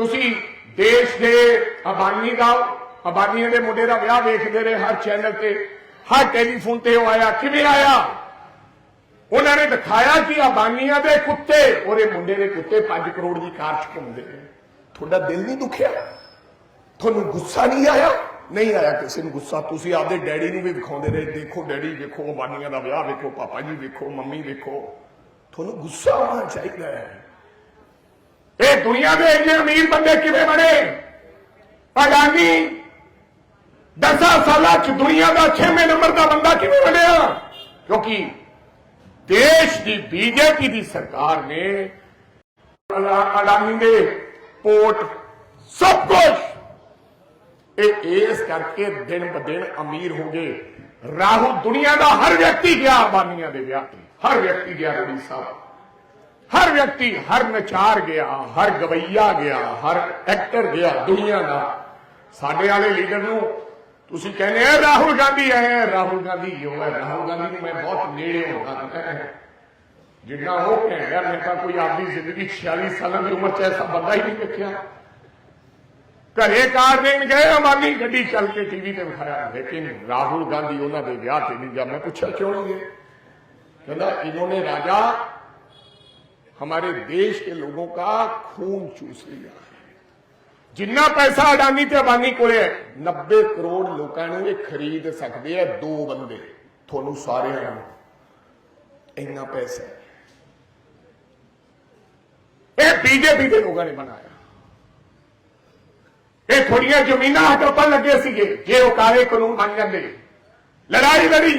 ਤੁਸੀਂ ਦੇਸ਼ ਦੇ ਅਬਾਨੀ ਦਾ, ਅਬਾਨੀਆਂ ਦੇ ਮੁੰਡੇ ਦਾ ਵਿਆਹ ਵੇਖਦੇ ਰਹੇ ਹਰ ਚੈਨਲ ਤੇ, ਹਰ ਟੈਲੀਫੋਨ ਤੇ ਉਹ ਆਇਆ, ਕਿਵੇਂ ਆਇਆ? ਉਹਨਾਂ ਨੇ ਦਿਖਾਇਆ ਕਿ ਅਬਾਨੀਆਂ ਦੇ ਕੁੱਤੇ, ਉਹਦੇ ਮੁੰਡੇ ਦੇ ਕੁੱਤੇ 5 ਕਰੋੜ ਦੀ ਕਾਰ 'ਚ ਘੁੰਮਦੇ ਨੇ ਤੁਹਾਡਾ ਦਿਲ ਨਹੀਂ ਦੁਖਿਆ? ਤੁਹਾਨੂੰ ਗੁੱਸਾ ਨਹੀਂ ਆਇਆ? ਨਹੀਂ ਆਇਆ ਕਿਸੇ ਨੂੰ ਗੁੱਸਾ। ਤੁਸੀਂ ਆਪਦੇ ਡੈਡੀ ਨੂੰ ਵੀ ਵਿਖਾਉਂਦੇ ਰਹੇ, ਦੇਖੋ ਡੈਡੀ ਵੇਖੋ, ਅਬਾਨੀਆਂ ਦਾ ਵਿਆਹ ਵੇਖੋ, ਪਾਪਾ ਜੀ ਵੇਖੋ, ਮੰਮੀ ਵੇਖੋ। ਤੁਹਾਨੂੰ ਗੁੱਸਾ ਆਉਣਾ ਚਾਹੀਦਾ ਹੈ। ਇਹ ਦੁਨੀਆ ਦੇ ਇੰਨੇ ਅਮੀਰ ਬੰਦੇ ਕਿਵੇਂ ਬਣੇ? ਅਡਾਨੀ 10 ਸਾਲਾਂ ਚ ਦੁਨੀਆ ਦਾ 6ਵੇਂ ਨੰਬਰ ਦਾ ਬੰਦਾ ਕਿਵੇਂ ਬਣਿਆ? ਕਿਉਂਕਿ ਦੇਸ਼ ਦੀ ਬੀਜੇਪੀ ਦੀ ਸਰਕਾਰ ਨੇ ਅਡਾਨੀ ਦੇ ਪੋਰਟ ਸਭ ਕੁਝ ਇਹ ਇਸ ਕਰਕੇ ਦਿਨ ਬ ਦਿਨ ਅਮੀਰ ਹੋ ਗਏ। ਰਾਹੁਲ ਦੁਨੀਆ ਦਾ ਹਰ ਵਿਅਕਤੀ ਗਿਆ ਅੰਬਾਨੀਆਂ ਦੇ ਵਿਆਹ ਹਰ ਵਿਅਕਤੀ ਗਿਆ ਰੋੜੀ ਸਾਹਿਬ। ਹਰ ਵਿਅਕਤੀ ਹਰ ਨਚਾਰ ਗਿਆ ਹਰ ਗਵਈਆ ਗਿਆ ਹਰ ਐਕਟਰ ਗਿਆ ਦੁਨੀਆ ਦਾ ਸਾਡੇ ਵਾਲੇ ਲੀਡਰ ਨੂੰ ਤੁਸੀਂ ਕਹਿੰਦੇ ਆ ਰਾਹੁਲ ਗਾਂਧੀ ਆਇਆ ਰਾਹੁਲ ਗਾਂਧੀ ਕਿਉਂ ਹੈ ਰਾਹੁਲ ਗਾਂਧੀ ਨੂੰ ਮੈਂ ਬਹੁਤ ਨੇੜੇ ਹੁੰਦਾ ਜਿੰਨਾ ਉਹ ਕਹਿੰਦਾ ਮੈਂ ਤਾਂ ਕੋਈ ਆਪਦੀ ਜ਼ਿੰਦਗੀ 46 ਸਾਲਾਂ ਦੀ ਉਮਰ 'ਚ ਐਸਾ ਬੰਦਾ ਹੀ ਨਹੀਂ ਵੇਖਿਆ ਘਰੇ ਕਾਰ ਦੇਣ ਗਏ ਅੰਬਾਨੀ ਗੱਡੀ ਚੱਲ ਕੇ ਟੀਵੀ ਤੇ ਵਿਖਾਇਆ ਲੇਕਿਨ ਰਾਹੁਲ ਗਾਂਧੀ ਉਹਨਾਂ ਦੇ ਵਿਆਹ ਤੇ ਨਹੀਂ ਗਿਆ ਮੈਂ ਪੁੱਛਿਆ ਕਿਉਂ ਨਹੀਂ ਗਏ ਕਹਿੰਦਾ इन्होंने राजा हमारे देश के लोगों का खून चूस लिया है ਜਿੰਨਾ ਪੈਸਾ ਅਡਾਨੀ ਤੇ ਅਬਾਨੀ ਕੋਲੇ ਹੈ 90 ਕਰੋੜ ਲੋਕਾਂ ਨੂੰ ਇਹ ਖਰੀਦ ਸਕਦੇ ਆ ਦੋ ਬੰਦੇ ਤੁਹਾਨੂੰ ਸਾਰਿਆਂ ਨੂੰ ਇੰਨਾ ਪੈਸਾ ਹੈ ਇਹ ਬੀਜੇਪੀ ਦੇ ਲੋਕਾਂ ਨੇ ਬਣਾਇਆ ਇਹ ਥੋੜੀਆਂ ਜ਼ਮੀਨਾਂ ਹਟਪਣ ਲੱਗੇ ਸੀਗੇ ਜੇ ਉਹ ਕਾਲੇ ਕਾਨੂੰਨ ਬਣ ਜਾਂਦੇ ਲੜਾਈ ਲੜੀ